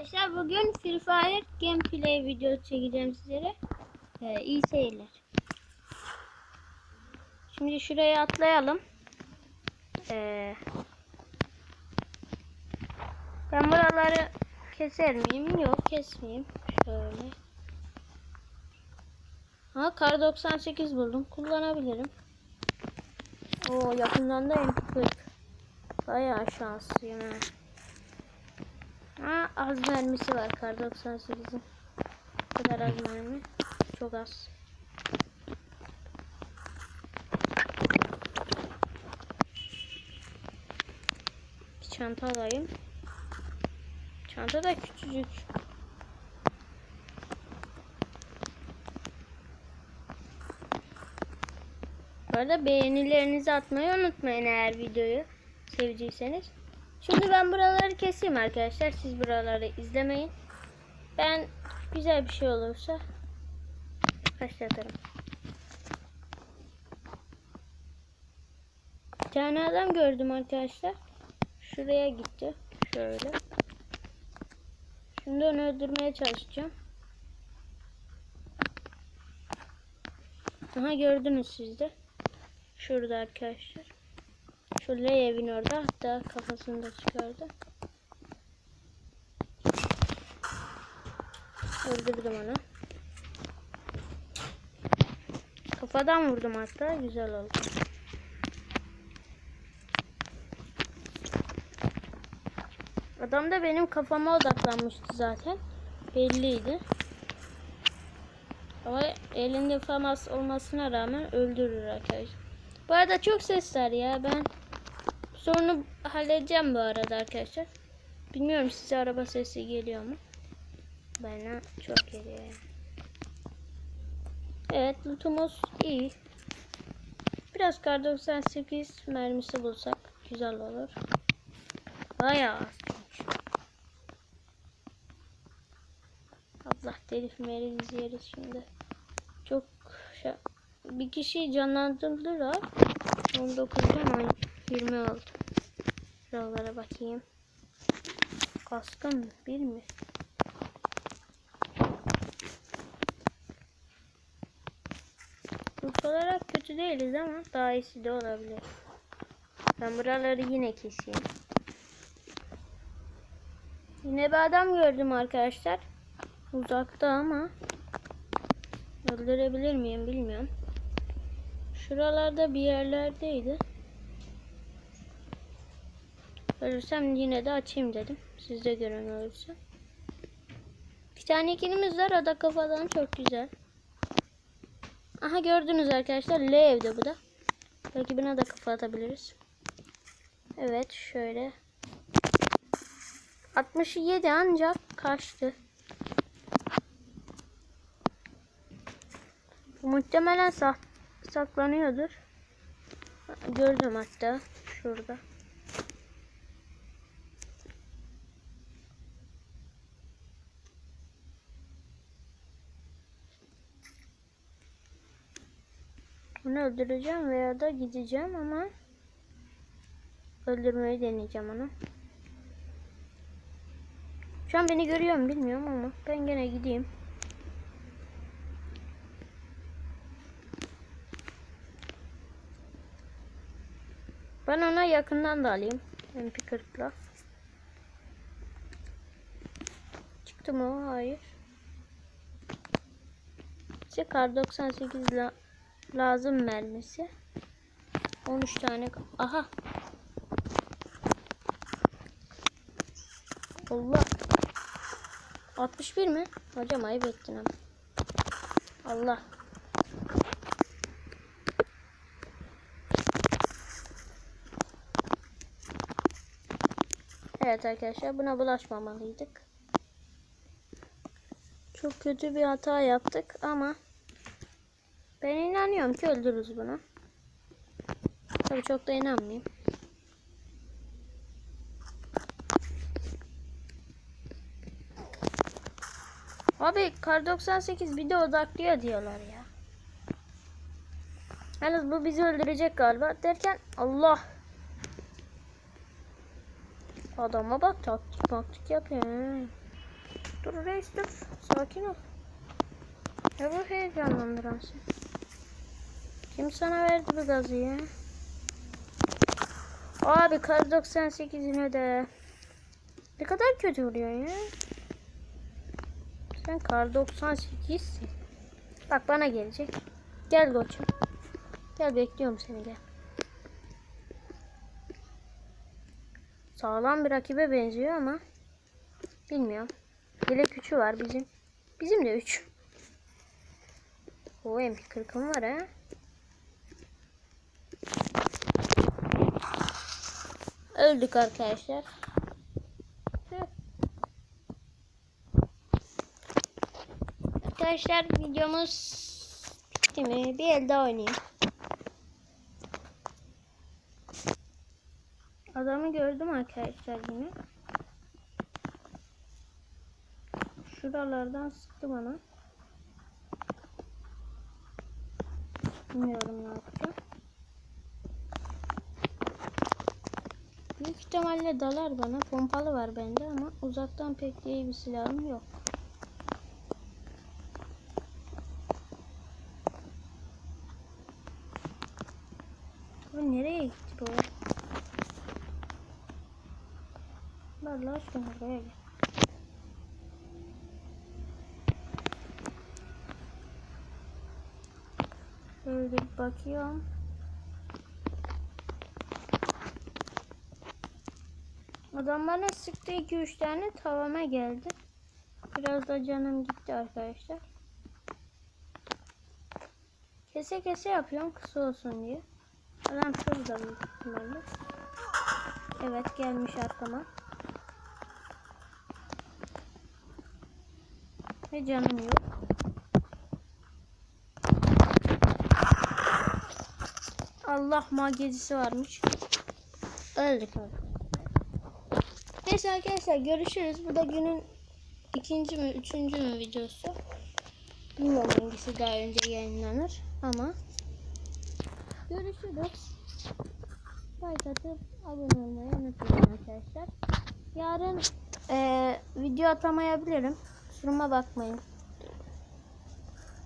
Arkadaşlar bugün Free Fire gameplay videosu çekeceğim sizlere. Ee, iyi seyirler. Şimdi şuraya atlayalım. Ee, ben buraları keser miyim? Yok kesmeyeyim. Şöyle. Ha kar 98 buldum. Kullanabilirim. Oo yakından da MP40. Bayağı şanslıyım ha. Ha az mermisi var kar 98'in. Bu kadar az mermi. Çok az. Bir çanta alayım. Çanta da küçücük. Bu arada beğenilerinizi atmayı unutmayın eğer videoyu sevdiyseniz. Şimdi ben buraları keseyim arkadaşlar. Siz buraları izlemeyin. Ben güzel bir şey olursa başlatırım. Bir tane adam gördüm arkadaşlar. Şuraya gitti. Şöyle. Şimdi onu öldürmeye çalışacağım. Aha gördünüz siz de. Şurada arkadaşlar. Şu L evin orada. Hatta kafasını da çıkardı. Öldürdüm onu. Kafadan vurdum hatta. Güzel oldu. Adam da benim kafama odaklanmıştı zaten. Belliydi. Ama elinde famas olmasına rağmen öldürür arkadaşlar. Bu arada çok ses var ya. Ben sorunu halledeceğim bu arada arkadaşlar. Bilmiyorum size araba sesi geliyor mu? Bana çok geliyor. Evet lootumuz iyi. Biraz kar 98 mermisi bulsak güzel olur. Bayağı az çünkü. Allah telif merimizi yeriz şimdi. Çok bir kişiyi canlandırdılar. 19'dan 20 oldu. Şuralara bakayım. Kaskın bir mi? Grup olarak kötü değiliz ama daha iyisi de olabilir. Ben buraları yine keseyim. Yine bir adam gördüm arkadaşlar. Uzakta ama öldürebilir miyim bilmiyorum. Şuralarda bir yerlerdeydi. Ölürsem yine de açayım dedim. Siz de görün ölürse. Bir tane ikinimiz var. O da kafadan çok güzel. Aha gördünüz arkadaşlar. L evde bu da. Belki buna da kafa atabiliriz. Evet şöyle. 67 ancak kaçtı. Muhtemelen sak saklanıyordur. Gördüm hatta şurada. Onu öldüreceğim veya da gideceğim ama öldürmeyi deneyeceğim onu. Şu an beni görüyor mu bilmiyorum ama ben gene gideyim. Ben ona yakından da alayım. MP40'la. Çıktı mı? Hayır. İşte kar 98 la lazım mermisi. 13 tane. Aha. Allah. 61 mi? Hocam ayıp ettin ama. Allah. Evet arkadaşlar buna bulaşmamalıydık. Çok kötü bir hata yaptık ama ben inanıyorum ki öldürürüz bunu. Tabii çok da inanmayayım. Abi kar 98 bir de odaklıyor diyorlar ya. Yalnız bu bizi öldürecek galiba derken Allah. Adama bak taktik maktik yapıyor. Dur reis dur. Sakin ol. Ne bu heyecanlandıran şey? Kim sana verdi bu gazı ya? Abi kar 98 yine de. Ne kadar kötü vuruyor ya. Sen kar 98'sin. Bak bana gelecek. Gel koçum. Gel bekliyorum seni gel. Sağlam bir rakibe benziyor ama bilmiyorum. Bilek 3'ü var bizim. Bizim de 3. O MP40'ım var ha. Öldük arkadaşlar. Arkadaşlar videomuz bitti mi? Bir el daha oynayayım. Adamı gördüm arkadaşlar yine. Şuralardan sıktı bana. Bilmiyorum ne yaptı. Büyük ihtimalle dalar bana. Pompalı var bende ama uzaktan pek iyi bir silahım yok. Bu nereye gitti bu? Allah aşkına buraya gel. Böyle bakıyorum. Adam bana sıktı 2-3 tane tavama geldi. Biraz da canım gitti arkadaşlar. Kese kese yapıyorum kısa olsun diye. Adam şurada büyük ihtimalle. Evet gelmiş arkama. Ve canım yok. Allah magecisi varmış. Öldük abi. Neyse arkadaşlar görüşürüz. Bu da günün ikinci mü üçüncü mü videosu. Bilmiyorum hangisi daha önce yayınlanır ama görüşürüz. Like atıp abone olmayı unutmayın arkadaşlar. Yarın eee, video atamayabilirim. Kusuruma bakmayın.